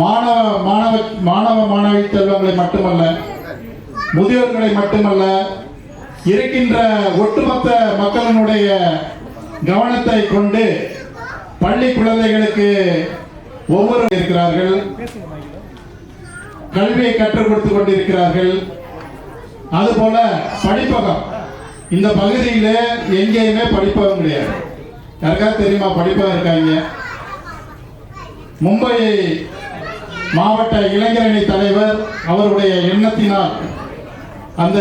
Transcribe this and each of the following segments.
மாணவ மாணவ மாணவ மாணவி செல்வங்களை மட்டுமல்ல முதியோர்களை மட்டுமல்ல இருக்கின்ற ஒட்டுமொத்த மக்களினுடைய கவனத்தை கொண்டு பள்ளி குழந்தைகளுக்கு ஒவ்வொரு இருக்கிறார்கள். கல்வியை கற்றுக் கொடுத்து கொண்டிருக்கிறார்கள். அதுபோல படிப்பகம். இந்த பகுதியில எங்கேயுமே படிப்பகம் கிடையாது. யாருக்காவது தெரியுமா? படிப்பகம் இருக்காங்க மும்பை மாவட்ட இளைஞரணி தலைவர் அவருடைய எண்ணத்தினால் அந்த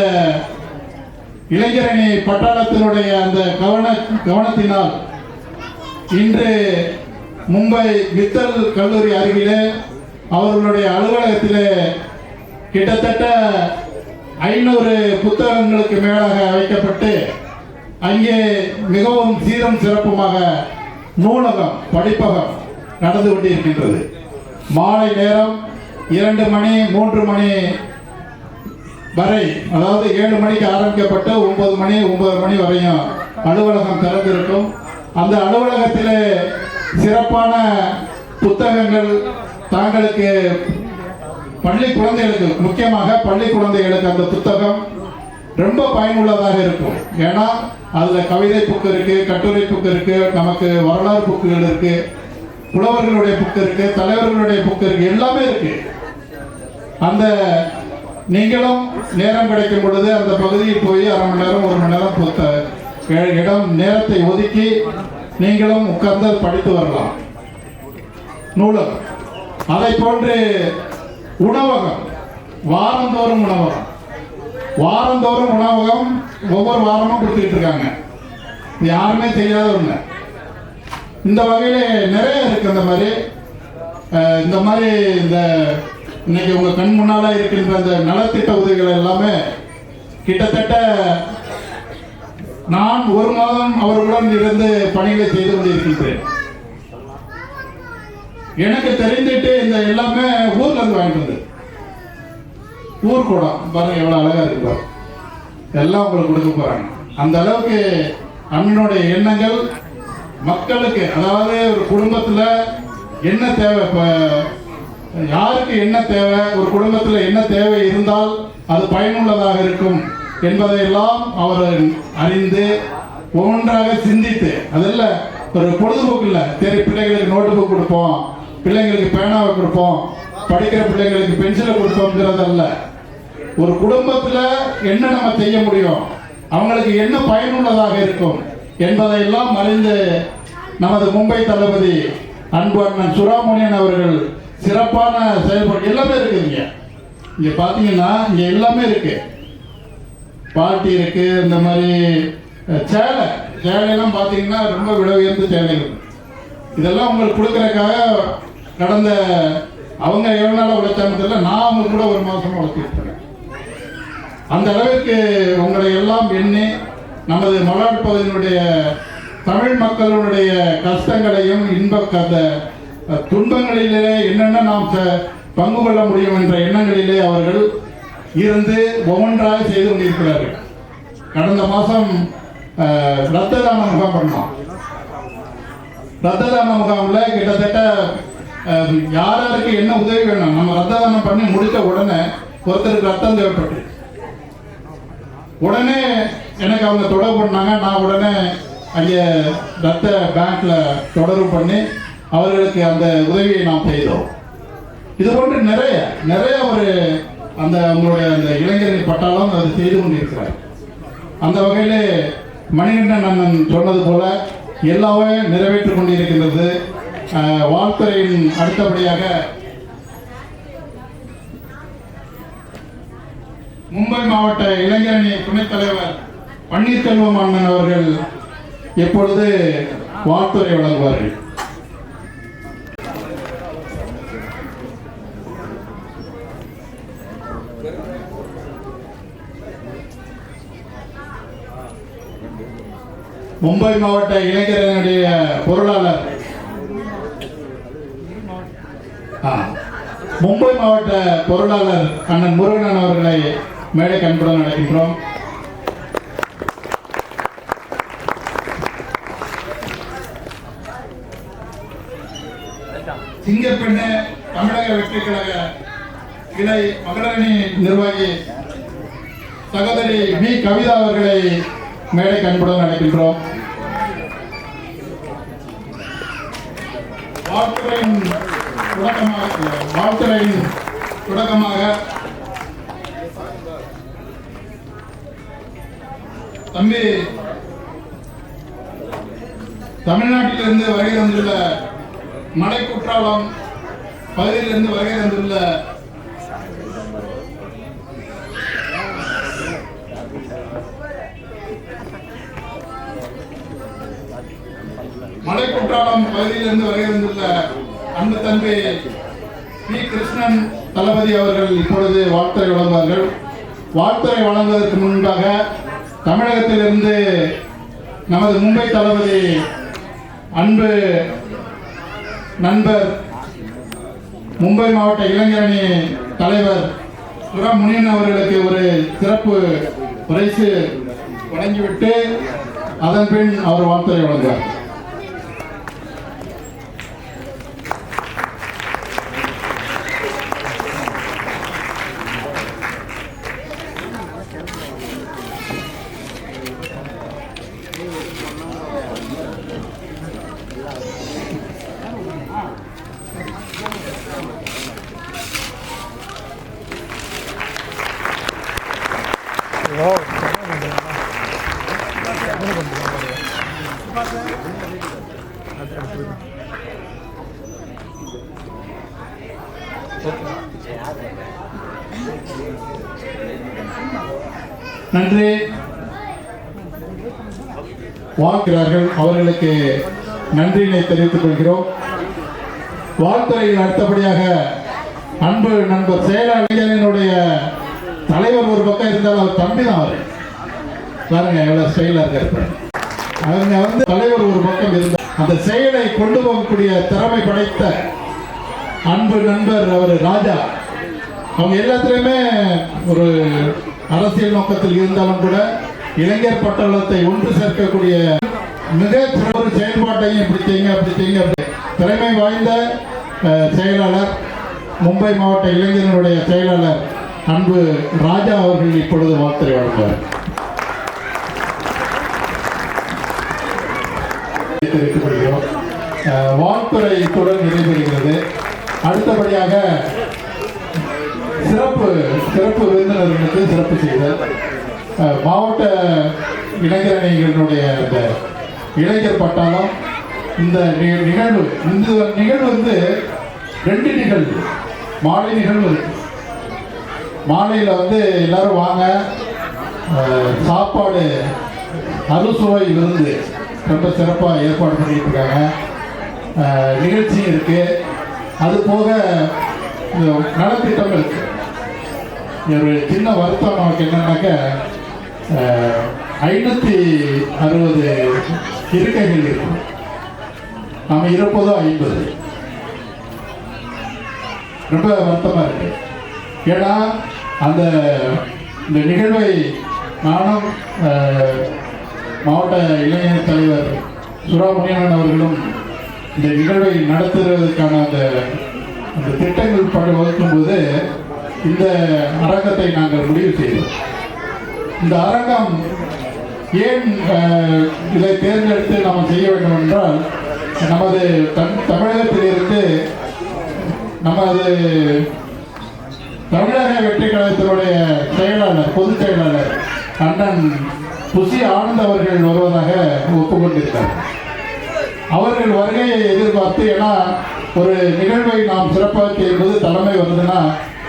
இளைஞரணி பட்டாளத்தினுடைய அந்த கவன கவனத்தினால் இன்று மும்பை மித்தல் கல்லூரி அருகிலே அவர்களுடைய அலுவலகத்திலே கிட்டத்தட்ட ஐநூறு புத்தகங்களுக்கு மேலாக வைக்கப்பட்டு அங்கே மிகவும் சீரம் சிறப்புமாக நூலகம் படிப்பகம் நடந்து கொண்டிருக்கின்றது. மாலை நேரம் இரண்டு மணி மூன்று மணி வரை அதாவது ஏழு மணிக்கு ஆரம்பிக்கப்பட்டு ஒன்பது மணி ஒன்பது மணி வரையும் அலுவலகம் திறந்திருக்கும். அந்த அலுவலகத்தில் சிறப்பான புத்தகங்கள் தாங்களுக்கு பள்ளி குழந்தைகளுக்கு முக்கியமாக பள்ளி குழந்தைகளுக்கு அந்த புத்தகம் ரொம்ப பயனுள்ளதாக இருக்கும். ஏன்னா அதில் கவிதை புக்கு இருக்குது கட்டுரை புக்கு இருக்கு நமக்கு வரலாறு புக்குகள் இருக்குது புலவர்களுடைய புக்கு இருக்கு தலைவர்களுடைய புக்கு இருக்கு எல்லாமே இருக்கு. அந்த நீங்களும் நேரம் கிடைக்கும் பொழுது அந்த பகுதியில் போய் அரை மணி நேரம் ஒரு மணி நேரம் பொறுத்த இடம் நேரத்தை ஒதுக்கி நீங்களும் உட்கார்ந்து படித்து வரலாம். நூலகம். அதை போன்று உணவகம். வாரந்தோறும் உணவகம். வாரந்தோறும் உணவகம் ஒவ்வொரு வாரமும் கொடுத்துக்கிட்டு இருக்காங்க. யாருமே தெரியாத ஒன்று இந்த வகையில் நிறைய இருக்கு இந்த மாதிரி. இந்த மாதிரி இந்த இன்னைக்கு உங்கள் கண் முன்னால இருக்கின்ற அந்த நலத்திட்ட உதவிகள் எல்லாமே கிட்டத்தட்ட நான் ஒரு மாதம் அவர்களுடன் இருந்து பணிகளை செய்து கொண்டிருக்கின்றேன். எனக்கு தெரிஞ்சிட்டு இந்த எல்லாமே ஊர்ல இருந்து வாங்கிட்டு வந்து ஊர் கூடம் பாருங்க எவ்வளவு அழகா இருக்கு எல்லாம் உங்களுக்கு கொடுக்க போறாங்க. அந்த அளவுக்கு அண்ணனுடைய எண்ணங்கள் மக்களுக்கு அதாவது ஒரு குடும்பத்தில் என்ன தேவை? இப்போ யாருக்கு என்ன தேவை? ஒரு குடும்பத்தில் என்ன தேவை இருந்தால் அது பயனுள்ளதாக இருக்கும் என்பதையெல்லாம் அவர் அறிந்து ஒவ்வொன்றாக சிந்தித்து அதில் ஒரு பொழுதுபோக்கு இல்லை. சரி பிள்ளைகளுக்கு நோட்டு புக் கொடுப்போம் பிள்ளைங்களுக்கு பேனாவை கொடுப்போம் படிக்கிற பிள்ளைங்களுக்கு பென்சிலை கொடுப்போங்கிறதல்ல ஒரு குடும்பத்தில் என்ன நம்ம செய்ய முடியும்? அவங்களுக்கு என்ன பயனுள்ளதாக இருக்கும்? என்பதையெல்லாம் அறிந்து நமது மும்பை தளபதி அன்பு அண்ணன் சுறாமணியன் அவர்கள் சிறப்பான செயல்பாடு எல்லாமே இருக்குதுங்க இங்க. பாத்தீங்கன்னா இங்க எல்லாமே இருக்கு. பாட்டி இருக்கு இந்த மாதிரி சேலை. சேலையெல்லாம் பாத்தீங்கன்னா ரொம்ப விலை உயர்ந்த சேலைகள். இதெல்லாம் உங்களுக்கு கொடுக்கறதுக்காக கடந்த அவங்க எவ்வளவு நாள் உழைச்சாங்க தெரியல நான் அவங்க கூட ஒரு மாசமா உழைச்சிட்டு அந்த அளவுக்கு உங்களை எல்லாம் எண்ணி நமது மலாடு பகுதியினுடைய தமிழ் மக்களுடைய கஷ்டங்களையும் இன்ப அந்த துன்பங்களிலே என்னென்ன நாம் பங்கு கொள்ள முடியும் என்ற எண்ணங்களிலே அவர்கள் இருந்து ஒவ்வொன்றாக செய்து கொண்டிருக்கிறார்கள். கடந்த மாதம் ரத்த தான முகாம் பண்ணோம். ரத்த தான முகாம்ல கிட்டத்தட்ட யாராருக்கு என்ன உதவி வேணும் நம்ம ரத்த தானம் பண்ணி முடிச்ச உடனே ஒருத்தருக்கு ரத்தம் தேவைப்பட்டு உடனே எனக்கு அவங்க தொடர்பு பண்ணாங்க. நான் உடனே அங்கே ரத்த பேங்க்ல தொடர்பு பண்ணி அவர்களுக்கு அந்த உதவியை நாம் செய்தோம். இது போன்று நிறைய நிறைய ஒரு அந்த உங்களுடைய அந்த இளைஞர்கள் பட்டாளம் அதை செய்து கொண்டிருக்கிறார். அந்த வகையில் மணிகண்டன் அண்ணன் சொன்னது போல எல்லாமே நிறைவேற்றிக் கொண்டிருக்கின்றது. வாழ்த்துறையின் அடுத்தபடியாக மும்பை மாவட்ட இளைஞரணி துணைத் தலைவர் பன்னீர்செல்வம் அண்ணன் அவர்கள் எப்பொழுது வாழ்த்துறை வழங்குவார்கள்? மும்பை மாவட்ட இளைஞரனுடைய பொருளாளர். மும்பை மாவட்ட பொருளாளர் அண்ணன் முருகன் அவர்களை மேடை கண்புடன் நடக்கின்றோம் சிங்கப்பெண்ணு தமிழக வெற்றி கழக கிளை மகளிரணி நிர்வாகி சகோதரி வி. கவிதா அவர்களை மேடை கண்புடன் அழைக்கின்றோம். வாழ்த்துறையின் தொடக்கமாக வாழ்த்துறையின் தொடக்கமாக தம்பி தமிழ்நாட்டிலிருந்து வருகை வந்துள்ள மலை குற்றாலம் பகுதியிலிருந்து வருகை தந்துள்ள மலை குற்றாலம் பகுதியிலிருந்து வருகை தந்துள்ள அன்பு தம்பி பி. கிருஷ்ணன் தளபதி அவர்கள் இப்பொழுது வாழ்த்துறை வழங்குவார்கள். வாழ்த்துறை வழங்குவதற்கு முன்பாக தமிழகத்திலிருந்து நமது மும்பை தளபதி அன்பு நண்பர் மும்பை மாவட்ட இளைஞரணி தலைவர் சுரா முனியன் அவர்களுக்கு ஒரு சிறப்பு பரிசு வழங்கிவிட்டு அதன் பின் அவர் வார்த்தையை வழங்குவார். நன்றி. வாழ்க்கிறார்கள் அவர்களுக்கு நன்றியினை தெரிவித்துக் கொள்கிறோம். வாழ்த்துறையில் அடுத்தபடியாக அன்பு நண்பர் செயலாளர்களுடைய தலைவர் ஒரு பக்கம் இருந்தால் அவர் தம்பி தான் அவர். பாருங்க எவ்வளவு செயலா இருக்காரு அவங்க வந்து தலைவர் ஒரு பக்கம் இருந்தார் அந்த செயலை கொண்டு போகக்கூடிய திறமை படைத்த அன்பு நண்பர் அவர் ராஜா. அவங்க எல்லாத்துலேயுமே ஒரு அரசியல் நோக்கத்தில் இருந்தாலும் கூட இளைஞர் பட்டாளத்தை ஒன்று சேர்க்கக்கூடிய மிக ஒரு செயல்பாட்டையும் இப்படி செய்யுங்க அப்படி செய்யுங்க அப்படி திறமை வாய்ந்த செயலாளர் மும்பை மாவட்ட இளைஞர்களுடைய செயலாளர் அன்பு ராஜா அவர்கள் இப்பொழுது வார்த்தை வழங்குவார். தெரிவித்துக் கொள்கிறோம் வாழ்த்துறை தொடர் நிறைவேறுகிறது அடுத்தபடியாக சிறப்பு சிறப்பு விருந்தினர்களுக்கு சிறப்பு செய்தல். மாவட்ட இளைஞரணிகளினுடைய அந்த இளைஞர் பட்டாளம் இந்த நிகழ்வு இந்த நிகழ்வு வந்து ரெண்டு நிகழ்வு மாலை நிகழ்வு இருக்கு. மாலையில் வந்து எல்லாரும் வாங்க சாப்பாடு அறுசுவை விருந்து ரொம்ப சிறப்பாக ஏற்பாடு பண்ணிட்டு இருக்காங்க நிகழ்ச்சி நிகழ்ச்சியும் இருக்கு. அது போக இந்த நலத்திட்டம் இருக்கு ஒரு சின்ன வருத்தம் நமக்கு என்னன்னாக்க ஐநூற்றி அறுபது இருக்கைகள் இருக்கும். நம்ம இருப்பதோ ஐம்பது. ரொம்ப வருத்தமாக இருக்கு. ஏன்னா அந்த இந்த நிகழ்வை நானும் மாவட்ட இளைஞர் தலைவர் சுராமுனியன் அவர்களும் இந்த நிகழ்வை நடத்துவதற்கான அந்த அந்த திட்டங்கள் படி வகுக்கும்போது இந்த அரங்கத்தை நாங்கள் முடிவு செய்தோம். இந்த அரங்கம் ஏன் இதை தேர்ந்தெடுத்து நாம் செய்ய வேண்டும் என்றால் நமது தன் தமிழகத்திலிருந்து நமது தமிழக வெற்றி கழகத்தினுடைய செயலாளர் பொதுச் செயலாளர் அண்ணன் புசி ஆனந்த் அவர்கள் வருவதாக ஒப்புக்கொண்டிருக்கார் அவர்கள் வருகையை எதிர்பார்த்து ஏன்னா ஒரு நிகழ்வை நாம் சிறப்பாக செய்யும்போது தலைமை வருதுன்னா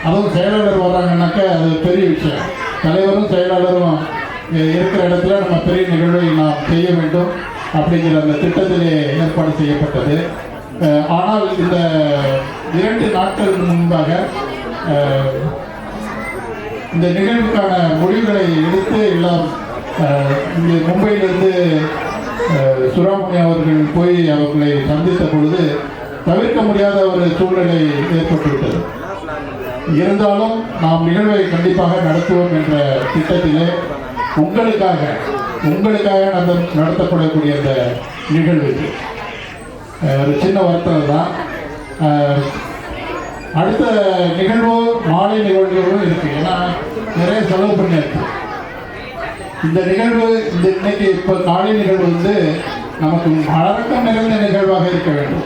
அதுவும் செயலாளர் வர்றாங்கன்னாக்க அது பெரிய விஷயம். தலைவரும் செயலாளரும் இருக்கிற இடத்துல நம்ம பெரிய நிகழ்வை நாம் செய்ய வேண்டும் அப்படிங்கிற அந்த திட்டத்திலே ஏற்பாடு செய்யப்பட்டது. ஆனால் இந்த இரண்டு நாட்களுக்கு முன்பாக இந்த நிகழ்வுக்கான முடிவுகளை எடுத்து எல்லாம் இங்கே மும்பையிலிருந்து அஹ், சுராமணி அவர்கள் போய் அவர்களை சந்தித்த பொழுது தவிர்க்க முடியாத ஒரு சூழ்நிலை ஏற்பட்டுவிட்டது. இருந்தாலும் நாம் நிகழ்வை கண்டிப்பாக நடத்துவோம் என்ற திட்டத்திலே உங்களுக்காக உங்களுக்காக நட நடத்தப்படக்கூடிய அந்த நிகழ்வு ஒரு சின்ன வருத்தம் தான். அடுத்த நிகழ்வு மாலை நிகழ்வுகளும் இருக்குது ஏன்னா நிறைய செலவு பண்ணியிருக்கு. இந்த நிகழ்வு இந்த இன்னைக்கு இப்போ காலை நிகழ்வு வந்து நமக்கு வழக்கம் நிறைந்த நிகழ்வாக இருக்க வேண்டும்.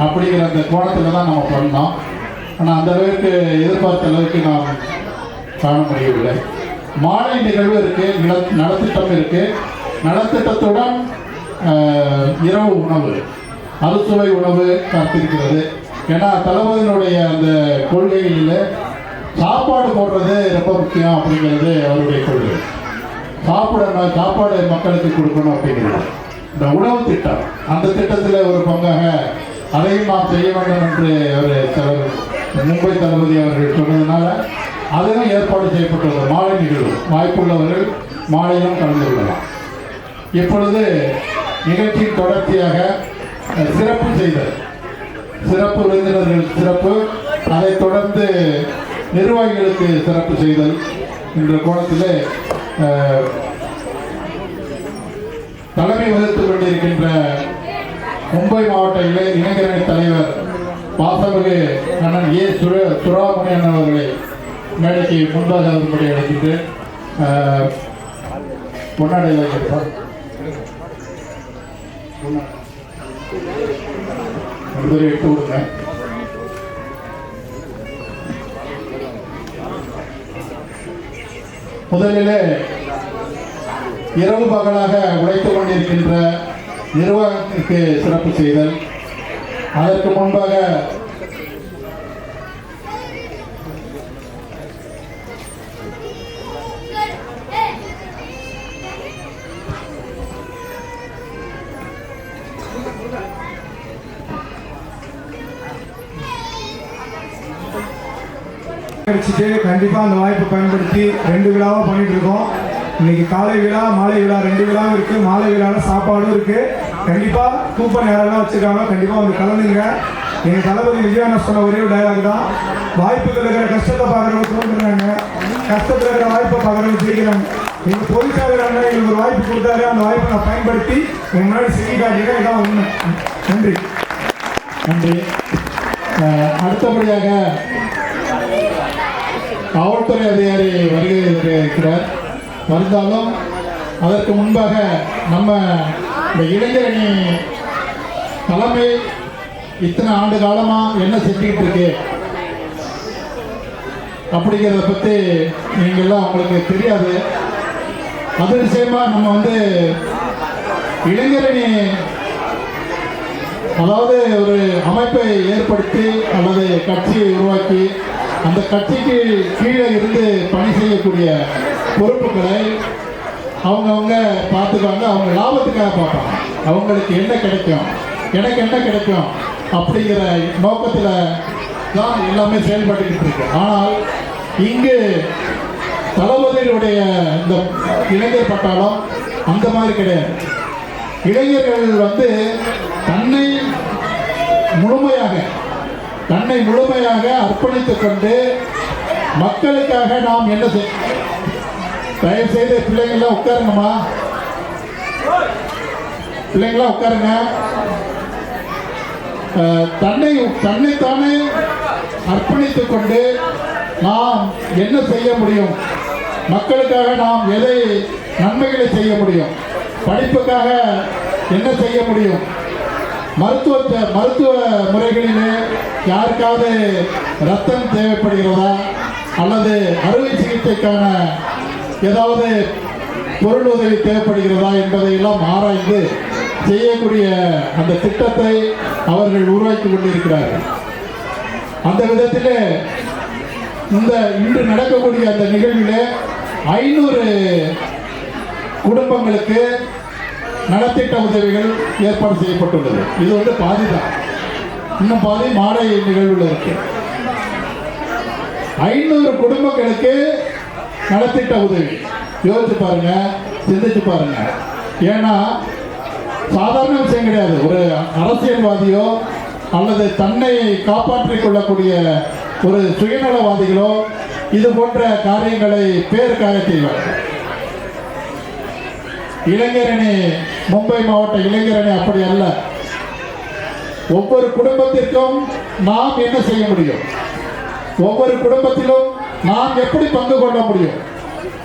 அப்படிங்கிற அந்த கோணத்தில் தான் நம்ம பண்ணோம் ஆனால் அந்த அளவுக்கு எதிர்பார்த்த அளவுக்கு நாம் காண முடியவில்லை. மாலை நிகழ்வு இருக்குது நில- நலத்திட்டம் இருக்குது நலத்திட்டத்துடன் இரவு உணவு அறுசுவை உணவு காத்திருக்கிறது. ஏன்னா தளபதியினுடைய அந்த கொள்கையில் சாப்பாடு போடுறது ரொம்ப முக்கியம் அப்படிங்கிறது அவருடைய கொள்கை. சாப்பிட சாப்பாடு மக்களுக்கு கொடுக்கணும் அப்படிங்கிறது. இந்த உணவு திட்டம் அந்த திட்டத்தில் ஒரு பங்காக அதையும் நாம் செய்ய வேண்டும் என்று அவர் தலைவர் மும்பை தளபதி அவர்கள் சொன்னதுனால அதிலும் ஏற்பாடு செய்யப்பட்டுள்ளது மாலை நிகழ்வு வாய்ப்புள்ளவர்கள் மாலையிலும் கலந்து கொள்ளலாம். இப்பொழுது நிகழ்ச்சியின் தொடர்ச்சியாக சிறப்பு செய்தல் சிறப்பு விருந்தினர்கள் சிறப்பு அதைத் தொடர்ந்து நிர்வாகிகளுக்கு சிறப்பு செய்தல் என்ற கோணத்தில் தலைமை வகித்துக் கொண்டிருக்கின்ற மும்பை மாவட்ட இளை இளைஞரணி தலைவர் பாசமிகு அண்ணன் ஏ. சுர சுராமணியன் அவர்களை மேடைக்கு முன்பாக வரும்படி அழைக்கிட்டு அஹ், பொன்னாடையில் வைக்கிறோம் ஒரு விடுங்க முதலிலே இரவு பகலாக உழைத்துக் கொண்டிருக்கின்ற நிர்வாகத்திற்கு சிறப்பு செய்தல். அதற்கு முன்பாக கிடைச்சிட்டு கண்டிப்பாக அந்த வாய்ப்பை பயன்படுத்தி ரெண்டு விழாவாக பண்ணிட்டு இருக்கோம். இன்னைக்கு காலை விழா மாலை விழா ரெண்டு விழாவும் இருக்குது மாலை விழாவில் சாப்பாடும் இருக்குது கண்டிப்பாக கூப்பன் யாரெல்லாம் வச்சுருக்காங்க கண்டிப்பாக வந்து கலந்துங்க. எங்கள் தளபதி விஜயானா சொன்ன ஒரே ஒரு டயலாக் தான். வாய்ப்புகள் இருக்கிற கஷ்டத்தை பார்க்குறவங்க தோன்றுறாங்க கஷ்டத்தில் இருக்கிற வாய்ப்பை பார்க்குறவங்க ஜெயிக்கிறாங்க. எங்கள் பொதுச்சாளர் அண்ணன் எங்களுக்கு ஒரு வாய்ப்பு கொடுத்தாரு. அந்த வாய்ப்பை நான் பயன்படுத்தி உங்க முன்னாடி செஞ்சு காட்டியிருக்கேன். இதான் உண்மை. நன்றி. நன்றி. அடுத்தபடியாக காவல்துறை அதிகாரி வருகை இருக்கிறார் வந்தாலும் அதற்கு முன்பாக நம்ம இந்த இளைஞரணி தலைமை இத்தனை ஆண்டு காலமாக என்ன செஞ்சுக்கிட்டு இருக்கு? அப்படிங்கிறத பற்றி நீங்கள்லாம் உங்களுக்கு தெரியாது. அது விஷயமா நம்ம வந்து இளைஞரணி அதாவது ஒரு அமைப்பை ஏற்படுத்தி அல்லது கட்சியை உருவாக்கி அந்த கட்சிக்கு கீழே இருந்து பணி செய்யக்கூடிய பொறுப்புகளை அவங்கவுங்க பார்த்துக்குவாங்க அவங்க லாபத்துக்காக பார்ப்பாங்க. அவங்களுக்கு என்ன கிடைக்கும்? எனக்கு என்ன கிடைக்கும்? அப்படிங்கிற நோக்கத்தில் தான் எல்லாமே செயல்பட்டுக்கிட்டு இருக்கு. ஆனால் இங்கு தளபதிகளுடைய இந்த இளைஞர் பட்டாளம் அந்த மாதிரி கிடையாது. இளைஞர்கள் வந்து தன்னை முழுமையாக தன்னை முழுமையாக அர்ப்பணித்துக் கொண்டு மக்களுக்காக நாம் என்ன செய் தயவு செய்து பிள்ளைங்களாம் உட்காருங்கம்மா. பிள்ளைங்களாம் உட்காருங்க. தன்னை தன்னைத்தானே அர்ப்பணித்துக் கொண்டு நாம் என்ன செய்ய முடியும்? மக்களுக்காக நாம் எதை நன்மைகளை செய்ய முடியும்? படிப்புக்காக என்ன செய்ய முடியும்? மருத்துவ மருத்துவ முறைகளிலே யாருக்காவது ரத்தம் தேவைப்படுகிறதா? அல்லது அறுவை சிகிச்சைக்கான ஏதாவது பொருள் உதவி தேவைப்படுகிறதா என்பதையெல்லாம் ஆராய்ந்து செய்யக்கூடிய அந்த திட்டத்தை அவர்கள் உருவாக்கி கொண்டிருக்கிறார்கள். அந்த விதத்திலே இந்த இன்று நடக்கக்கூடிய அந்த நிகழ்வில் ஐநூறு குடும்பங்களுக்கு நலத்திட்ட உதவிகள் ஏற்பாடு செய்யப்பட்டுள்ளது. இது வந்து பாதி தான் இன்னும் பாதி மாலை நிகழ்வில் இருக்கு. ஐநூறு குடும்பங்களுக்கு நலத்திட்ட உதவி. யோசிச்சு பாருங்க சிந்திச்சு பாருங்க. ஏன்னா சாதாரண விஷயம் கிடையாது. ஒரு அரசியல்வாதியோ அல்லது தன்னை காப்பாற்றிக் கொள்ளக்கூடிய ஒரு சுயநலவாதிகளோ இது போன்ற காரியங்களை பேருக்காக செய்வார்கள் இளைஞரணி மும்பை மாவட்ட இளைஞரணி அப்படி அல்ல. ஒவ்வொரு குடும்பத்திற்கும் நாம் என்ன செய்ய முடியும்? ஒவ்வொரு குடும்பத்திலும் நாம் எப்படி பங்கு கொள்ள முடியும்?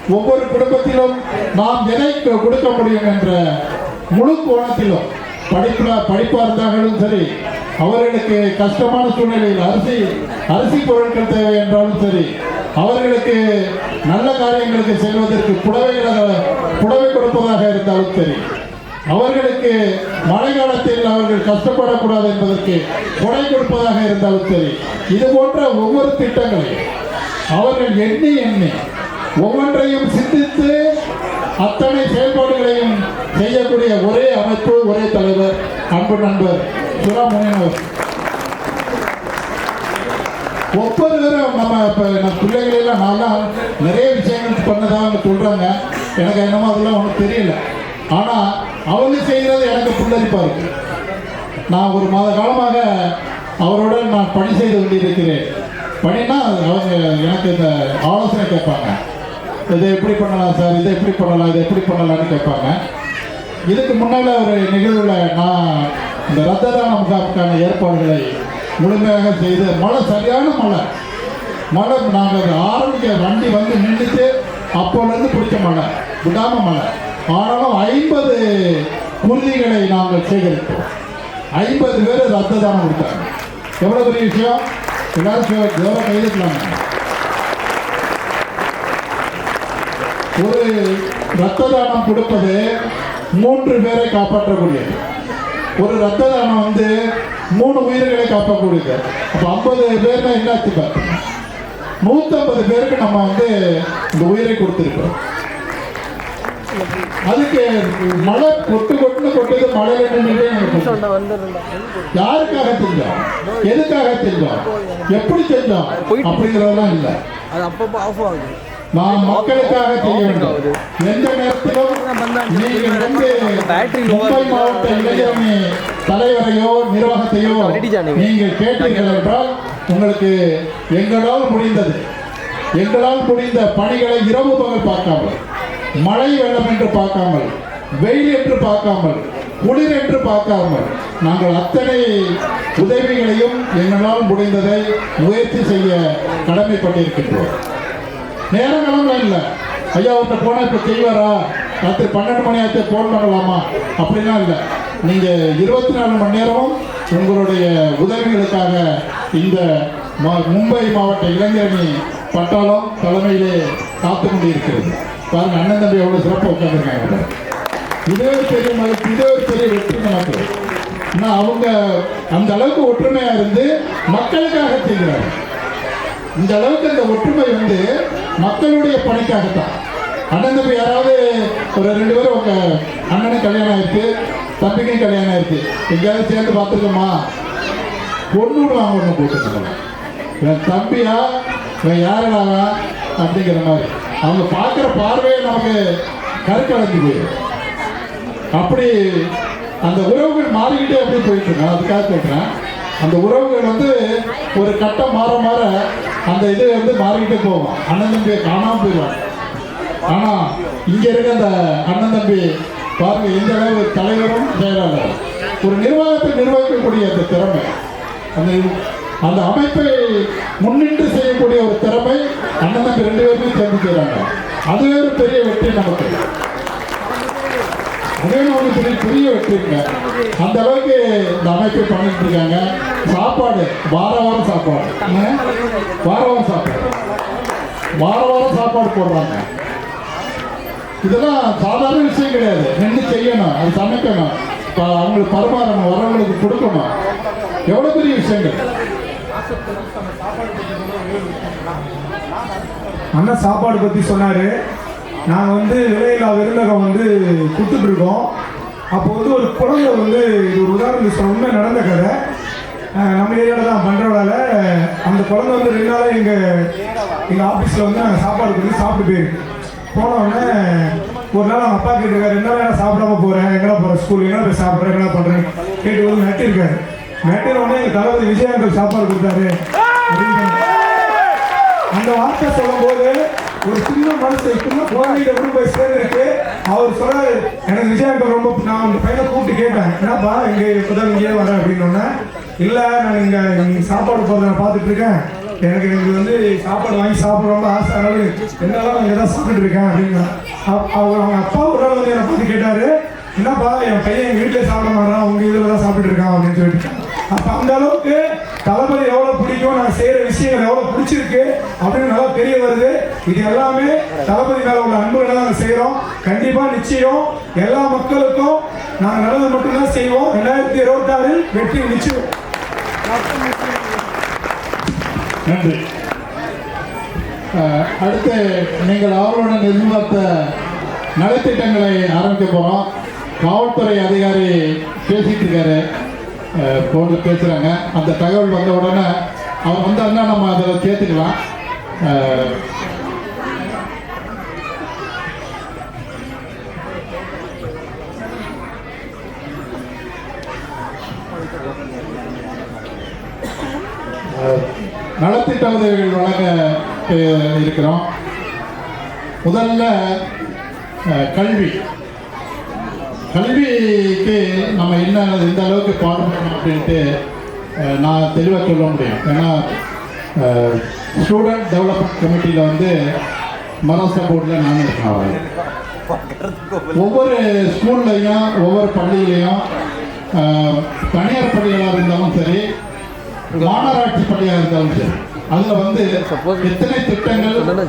ஒவ்வொரு குடும்பத்திலும் நாம் எதை கொடுக்க முடியும் என்ற முழு கோணத்திலும் படிப்புல படிப்பாக இருந்தாலும் சரி அவர்களுக்கு கஷ்டமான சூழ்நிலையில் அரிசி அரிசி பொருட்கள் தேவை என்றாலும் சரி அவர்களுக்கு நல்ல காரியங்களுக்கு செல்வதற்கு புடவைகளை புடவை கொடுப்பதாக இருந்தாலும் சரி அவர்களுக்கு மழை காலத்தில் அவர்கள் கஷ்டப்படக்கூடாது என்பதற்கு கொடை கொடுப்பதாக இருந்தாலும் சரி இது போன்ற ஒவ்வொரு திட்டங்களையும் அவர்கள் எண்ணி எண்ணி ஒவ்வொன்றையும் சிந்தித்து அத்தனை செயல்பாடுகளையும் செய்யக்கூடிய ஒரே அமைப்பு ஒரே தலைவர் அன்பு நண்பர் சுராமுனியன் ஒவ்வொரு தரம் நம்ம இப்போ நம்ம பிள்ளைகளெல்லாம் நான்லாம் நிறைய விஷயங்கள் பண்ணதாக சொல்கிறாங்க எனக்கு என்னமோ அதெல்லாம் ஒன்றும் தெரியல. ஆனால் அவங்க செய்கிறது எனக்கு புல்லரிப்பாக இருக்கு. நான் ஒரு மாத காலமாக அவரோட நான் பணி செய்து கொண்டிருக்கிறேன். பணினா அவங்க எனக்கு இந்த ஆலோசனை கேட்பாங்க. இதை எப்படி பண்ணலாம் சார்? இதை எப்படி பண்ணலாம் இதை எப்படி பண்ணலாம்னு கேட்பாங்க. இதுக்கு முன்னால் ஒரு நிகழ்வில் நான் இந்த ரத்த தான முகாமுக்கான ஏற்பாடுகளை முழுமையாக செய்து மழை சரியான மழை. மழை நாங்கள் ஆரம்பிக்க வண்டி வந்து நின்றுட்டு அப்போலேருந்து பிடிச்ச மழை. விடாம மழை. ஆனாலும் ஐம்பது குருதிகளை நாங்கள் சேகரித்தோம். ஐம்பது பேர் ரத்த தானம் கொடுத்தாங்க. எவ்வளோ பெரிய விஷயம்? எல்லாரும் ஜோ- ஜோரா ஒரு ரத்த தானம் கொடுப்பது மூன்று பேரை காப்பாற்றக்கூடியது. ஒரு ரத்த தானம் வந்து மூணு உயிர்களை காப்பாற்றக்கூடியது. அப்போ ஐம்பது பேர்னா என்னாச்சு பார்த்தீங்க நூற்றம்பது பேருக்கு நம்ம வந்து இந்த உயிரை கொடுத்துருக்கோம் அதுக்கு மழை கொட்டு கொட்டுன்னு கொட்டுது நம்ம யாருக்காக செஞ்சோம் எதுக்காக செஞ்சோம் எப்படி செஞ்சோம் அப்படிங்கிறதெல்லாம் இல்லை. அது அப்பப்போ ஆஃப் ஆகுது. நாம் மக்களுக்காக செய்ய வேண்டும். எந்த நேரத்திலும் நீங்கள் வந்து மும்பை மாவட்ட இளைஞரணி தலைவரையோ நிர்வாகத்தையோ நீங்கள் கேட்டீர்கள் என்றால் உங்களுக்கு எங்களால் முடிந்தது. எங்களால் முடிந்த பணிகளை இரவு பகல் பார்க்காமல். மழை வெள்ளம் என்று பார்க்காமல் வெயில் என்று பார்க்காமல் குளிர் என்று பார்க்காமல் நாங்கள் அத்தனை உதவிகளையும் எங்களால் முடிந்ததை முயற்சி செய்ய கடமைப்பட்டிருக்கின்றோம். நேரங்களும் இல்லை. ஐயா அவர்கிட்ட போனால் இப்போ செய்வாரா? ராத்திரி பன்னெண்டு மணி ஆச்சு ஃபோன் பண்ணலாமா? அப்படிலாம் இல்லை. நீங்கள் இருபத்தி நாலு மணி நேரமும் உங்களுடைய உதவிகளுக்காக இந்த மும்பை மாவட்ட இளைஞரணி பட்டாளம் தலைமையிலே காத்து கொண்டிருக்கிறது பாருங்க அண்ணன் தம்பி எவ்வளோ சிறப்பாக உட்காந்துருக்காங்க இதே ஒரு பெரிய மதிப்பு இதே ஒரு பெரிய வெற்றி நமக்கு. ஆனால் அவங்க அந்த அளவுக்கு ஒற்றுமையாக இருந்து மக்களுக்காக செய்கிறாங்க. இந்த அளவுக்கு இந்த ஒற்றுமை வந்து மக்களுடைய பணிக்காகத்தான். அண்ணன் தம்பி யாராவது ஒரு ரெண்டு பேரும் உங்க அண்ணனுக்கு கல்யாணம் ஆயிருக்கு தம்பிக்கும் கல்யாணம் ஆயிருக்கு எங்கேயாவது சேர்ந்து பார்த்துருக்கோமா? பொண்ணு வாங்க ஒன்று போட்டு இவன் தம்பியா இவன் யாருடாவா அப்படிங்கிற மாதிரி. அவங்க பார்க்குற பார்வையே நமக்கு கருக்கடைஞ்சுது அப்படி அந்த உறவுகள் மாறிக்கிட்டே அப்படி போயிட்டு இருக்கு அதுக்காக சொல்கிறேன் அந்த உறவுகள் வந்து ஒரு கட்டம் மாற மாற அந்த இது வந்து மாறிக்கிட்டே போகும். அண்ணன் தம்பியை காணாம போயிடுவாங்க. ஆனால் இங்கே இருக்க அந்த அண்ணன் தம்பி பாருங்க எந்த அளவு தலைவரும் செயலாளர் ஒரு நிர்வாகத்தை நிர்வகிக்கக்கூடிய அந்த திறமை. அந்த அந்த அமைப்பை முன்னின்று செய்யக்கூடிய ஒரு திறமை அண்ணன் தம்பி ரெண்டு பேருமே சேர்ந்து செய்கிறாங்க அதுவே ஒரு பெரிய வெற்றி நமக்கு. அதே ஒரு பெரிய பெரிய வெற்றிங்க அந்த அளவுக்கு இந்த அமைப்பை பண்ணிட்டு இருக்காங்க. சாப்பாடு வார வாரம் சாப்பாடு. வார வாரம் சாப்பாடு. வார வாரம் சாப்பாடு போடுறாங்க. இதெல்லாம் சாதாரண விஷயம் கிடையாது. நின்று செய்யணும். அது சமைக்கணும். அவங்களுக்கு பரிமாறணும். வரவங்களுக்கு கொடுக்கணும். எவ்வளோ பெரிய விஷயங்கள். அண்ணன் சாப்பாடு பற்றி சொன்னார். நாங்கள் வந்து விலையில்லா விருந்தகம் வந்து கொடுத்துட்டு இருக்கோம் அப்போ வந்து ஒரு குழந்தை வந்து இது ஒரு உதாரணத்துக்கு சொன்ன உண்மை நடந்த கதை. நம்ம ஏரியாவில் தான் பண்ணுற வேலை அந்த குழந்தை வந்து ரெண்டு நாளாக எங்கள் எங்கள் ஆஃபீஸில் வந்து நாங்கள் சாப்பாடு கொடுத்து சாப்பிட்டு போயிருக்கு. போன ஒரு நாள் அவங்க அப்பா கேட்டிருக்காரு என்ன வேணா சாப்பிடாம போகிறேன் எங்கடா போகிறேன் ஸ்கூல் எங்கே போய் சாப்பிட்றேன்? எங்கடா பண்ணுறேன் கேட்டு வந்து நட்டிருக்காரு நட்டின உடனே எங்கள் தளபதி விஜயங்கள் சாப்பாடு கொடுத்தாரு. அப்படின்னு அந்த வார்த்தை சொல்லும்போது ஒரு சின்ன மனசு சின்ன குழந்தைகிட்ட கூட போய் சேர்ந்துருக்கு அவர் சொல்றாரு எனக்கு விஜயங்கள் ரொம்ப நான் அந்த பையனை கூப்பிட்டு கேட்டேன் என்னப்பா இங்க இப்பதான் இங்கேயே வரேன் அப்படின்னு இல்ல நான் இங்க நீங்க சாப்பாடு போறத நான் பார்த்துட்டு இருக்கேன். எனக்கு எனக்கு வந்து சாப்பாடு வாங்கி சாப்பிட ரொம்ப ஆசை அளவு என்னாலும் அங்கே தான் சாப்பிட்டு இருக்கேன் அப்படின்னா அவர் அவங்க அப்பா ஒரு நாள் வந்து என்னை பார்த்து கேட்டாரு என்னப்பா என் பையன் எங்கள் வீட்டில் சாப்பிட மாட்டான் உங்கள் இதில் தான் சாப்பிட்டு இருக்கான் அப்படின்னு சொல்லிட்டு. அப்போ அந்த அளவுக்கு தளபதி எவ்வளோ பிடிக்கும் நான் செய்கிற விஷயங்கள் எவ்வளோ பிடிச்சிருக்கு அப்படின்னு நல்லா தெரிய வருது. இது எல்லாமே தளபதி மேலே உள்ள அன்புகளை தான் நாங்கள் செய்கிறோம் கண்டிப்பாக நிச்சயம் எல்லா மக்களுக்கும் நாங்கள் நல்லது மட்டும்தான் செய்வோம். ரெண்டாயிரத்தி இருபத்தாறில் வெற்றி நிச்சயம். நன்றி. அடுத்து நீங்கள் ஆர்வலுடன் எதிர்பார்த்த நலத்திட்டங்களை ஆரம்பிக்க போகிறோம் காவல்துறை அதிகாரி பேசிட்டு இருக்காரு. ஃபோனில் பேசுகிறாங்க அந்த தகவல் வந்த உடனே அவர் வந்தாருன்னா நம்ம அதில் சேர்த்துக்கலாம். நலத்திட்ட உதவிகள் வழங்க இருக்கிறோம். முதல்ல கல்வி. கல்விக்கு நம்ம என்ன எந்த அளவுக்கு பாடுபடணும் அப்படின்ட்டு நான் தெளிவாக சொல்ல முடியும். ஏன்னா ஸ்டூடெண்ட் டெவலப்மெண்ட் கமிட்டியில் வந்து மராசா போர்டில் நான் இருக்கேன். ஒவ்வொரு ஸ்கூல்லையும் ஒவ்வொரு பள்ளியிலையும் தனியார் பள்ளிகளாக இருந்தாலும் சரி மாநகராட்சி பள்ளியாக இருந்தாலும் சரி அதில் வந்து எத்தனை திட்டங்கள்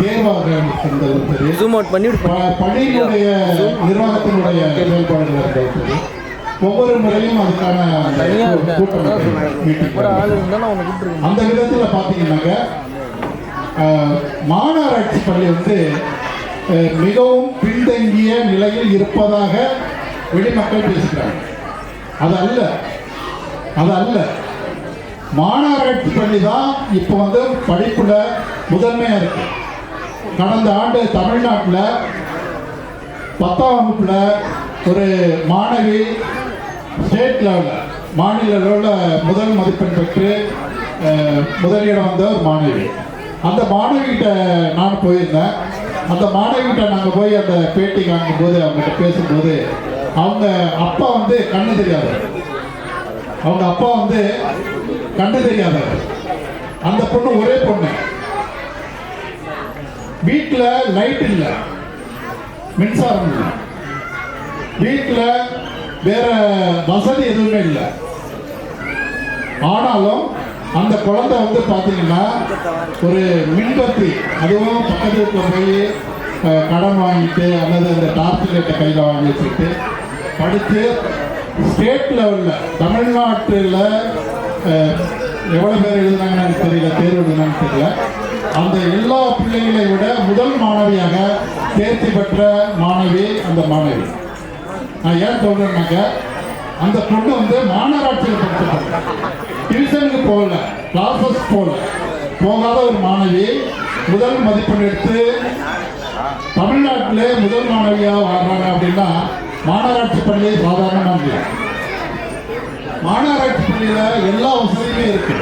தேர்வாக. ப- பள்ளியினுடைய நிர்வாகத்தினுடைய செயல்பாடுகள் சரி ஒவ்வொரு முறையும் அதுக்கான. கூட்டம் அந்த விதத்தில் பார்த்தீங்கன்னாக்க மாநகராட்சி பள்ளி வந்து மிகவும் பின்தங்கிய நிலையில் இருப்பதாக வெளிமக்கள் பேசுகிறாங்க. அது அல்ல. அது அல்ல. மாநகராட்சி பள்ளி தான் இப்போ வந்து படிப்புல முதன்மையாக இருக்கு. கடந்த ஆண்டு தமிழ்நாட்டில் பத்தாம் வகுப்புல ஒரு மாணவி ஸ்டேட் லெவலில் மாநில லெவலில் முதல் மதிப்பெண் பெற்று முதலிடம் வந்த ஒரு மாணவி. அந்த மாணவிகிட்ட நான் போயிருந்தேன். அந்த மாணவிகிட்ட நாங்கள் போய் அந்த பேட்டி காணும்போது அவங்ககிட்ட பேசும்போது அவங்க அப்பா வந்து கண்ணு தெரியாது அவங்க அப்பா வந்து கண்டு தெரியாதவர். அந்த பொண்ணு ஒரே பொண்ணு. வீட்டில் லைட் இல்லை. மின்சாரம் இல்லை. வீட்டில் வேற வசதி எதுவுமே இல்லை. ஆனாலும் அந்த குழந்தை வந்து பார்த்தீங்கன்னா ஒரு மின்பத்தி அதுவும் பக்கத்து வீட்டில் போய் கடன் வாங்கிட்டு அல்லது அந்த டார்ச் லைட்டை கையில் வாங்கி வச்சுட்டு படித்து ஸ்டேட் லெவலில் தமிழ்நாட்டில் எவ்வளோ பேர் எழுதுனாங்கன்னு எனக்கு தெரியல தேர்வு எழுதுனாங்கன்னு தெரியல. அந்த எல்லா பிள்ளைகளை விட முதல் மாணவியாக தேர்ச்சி பெற்ற மாணவி அந்த மாணவி. நான் ஏன் சொல்றேன்னாக்க அந்த பொண்ணு வந்து மாநகராட்சியில் படிச்சிருக்காங்க. டியூஷனுக்கு போகல கிளாஸஸ் போகல. போகாத ஒரு மாணவி முதல் மதிப்பெண் எடுத்து தமிழ்நாட்டிலே முதல் மாணவியாக வாழ்றாங்க அப்படின்னா மாநகராட்சி பள்ளியை சாதாரண இல்லை மாநகராட்சி பள்ளியில் எல்லா வசதியுமே இருக்கு.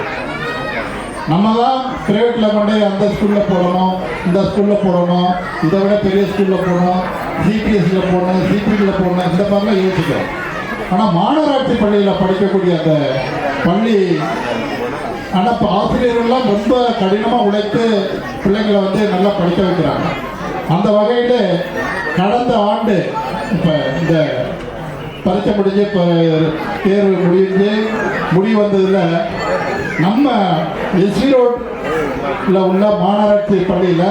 நம்ம தான் பிரைவேட்டில் கொண்டு அந்த ஸ்கூலில் போடணும் இந்த ஸ்கூலில் போடணும் இதை விட பெரிய ஸ்கூலில் போடணும் சிபிஎஸ்சியில் போடணும் சிபிடியில் போடணும் இந்த மாதிரிலாம் யோசிக்கிறோம். ஆனால் மாநகராட்சி பள்ளியில் படிக்கக்கூடிய அந்த பள்ளி ஆனால் இப்போ ஆசிரியர்கள்லாம் ரொம்ப கடினமாக உழைத்து பிள்ளைங்களை வந்து நல்லா படிக்க வைக்கிறாங்க. அந்த வகையில் கடந்த ஆண்டு இப்போ இந்த பரீட்சை முடிஞ்சு இப்போ தேர்வு முடிஞ்சு முடி வந்ததில் நம்ம எஸ்சி ரோட்டில் உள்ள மாநகராட்சி பள்ளியில்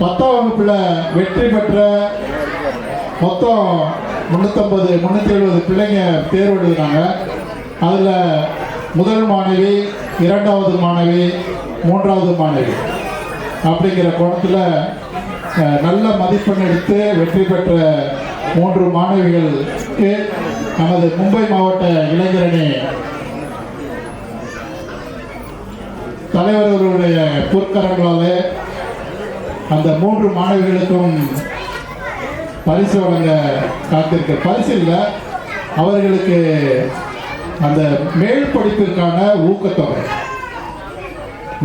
பத்தாம் வகுப்பில் வெற்றி பெற்ற மொத்தம் முந்நூற்றம்பது முந்நூற்றி எழுபது பிள்ளைங்க தேர்வு எழுதுனாங்க அதில் முதல் மாணவி இரண்டாவது மாணவி மூன்றாவது மாணவி. அப்படிங்கிற கோணத்தில் அஹ், நல்ல மதிப்பெண் எடுத்து வெற்றி பெற்ற மூன்று மாணவிகளுக்கு நமது மும்பை மாவட்ட இளைஞரணி தலைவர் அவர்களுடைய பொற்கரங்களாலே அந்த மூன்று மாணவிகளுக்கும் பரிசு வழங்க காத்திருக்க பரிசு இல்லை அவர்களுக்கு அந்த மேல் படிப்பிற்கான ஊக்கத்தொகை.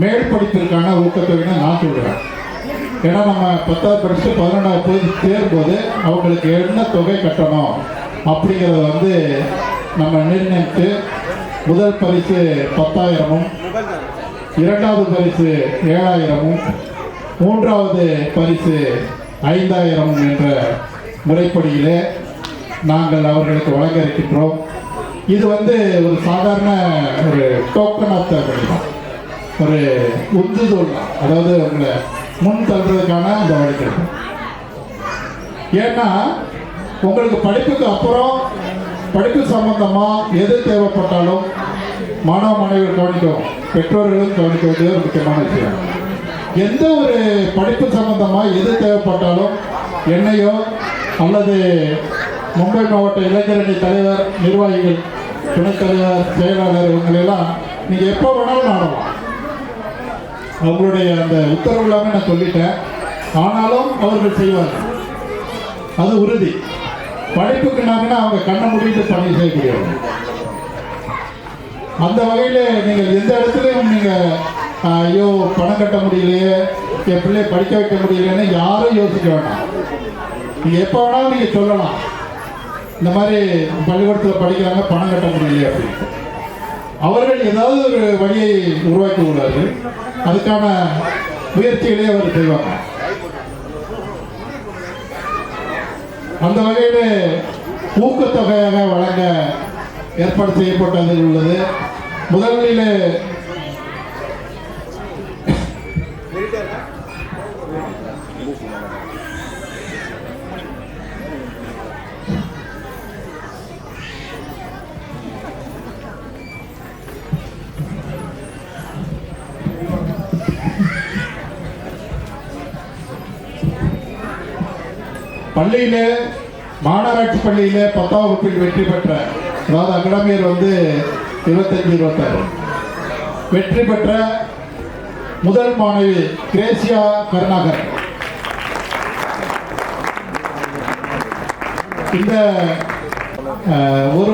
மேல் படிப்பிற்கான ஊக்கத்தொகைன்னு நான் சொல்கிறேன் ஏன்னா நம்ம பத்தாவது படிச்சு பதினொன்றாவது போய் சேரும்போது அவங்களுக்கு என்ன தொகை கட்டணும் அப்படிங்கிறத வந்து நம்ம நிர்ணயித்து முதல் பரிசு பத்தாயிரமும் இரண்டாவது பரிசு ஏழாயிரமும் மூன்றாவது பரிசு ஐந்தாயிரமும் என்ற முறைப்படியிலே நாங்கள் அவர்களுக்கு வழங்க இருக்கின்றோம். இது வந்து ஒரு சாதாரண ஒரு டோக்கன் ஆஃப் தான். ஒரு உந்துதோல் அதாவது உங்களை முன் தள்ளுறதுக்கான அந்த வழிகள் ஏன்னா உங்களுக்கு படிப்புக்கு அப்புறம் படிப்பு சம்பந்தமாக எது தேவைப்பட்டாலும் மாணவ மாணவிகள் கவனிக்கும் பெற்றோர்களும் கவனிக்க வேண்டியது ஒரு முக்கியமான விஷயம். எந்த ஒரு படிப்பு சம்பந்தமாக எது தேவைப்பட்டாலும் என்னையோ அல்லது மும்பை மாவட்ட இளைஞரணி தலைவர் நிர்வாகிகள் துணைத் தலைவர் செயலாளர் இவங்களெல்லாம் நீங்கள் எப்போ வேணாலும் நாடலாம் அவங்களுடைய அந்த உத்தரவு இல்லாமல் நான் சொல்லிட்டேன். ஆனாலும் அவர்கள் செய்வார்கள். அது உறுதி. படிப்புக்குனாங்கன்னா அவங்க கண்ணை மூடிட்டு பணி செய்யக்கூடியவங்க அந்த வகையில் நீங்கள் எந்த இடத்துலையும் நீங்கள் ஐயோ பணம் கட்ட முடியலையே என் பிள்ளைய படிக்க வைக்க முடியலன்னு யாரும் யோசிக்க வேண்டாம். நீங்கள் எப்போ வேணாலும் நீங்கள் சொல்லலாம். இந்த மாதிரி பள்ளிக்கூடத்தில் படிக்கிறாங்க பணம் கட்ட முடியலையே அப்படின்னு. அவர்கள் ஏதாவது ஒரு வழியை உருவாக்கி விடுவார்கள் அதுக்கான முயற்சிகளை அவர் செய்வாங்க அந்த வகையில் ஊக்கத்தொகையாக வழங்க ஏற்பாடு செய்யப்பட்டது உள்ளது முதலில் பள்ளியில மாநகராட்சி பள்ளியில பத்தாம் வகுப்பில் வெற்றி பெற்ற அதாவது அகடமியர் வந்து இருபத்தஞ்சு இருபத்தாறு. வெற்றி பெற்ற முதல் மாணவி கிரேசியா கருணாகர். இந்த ஒரு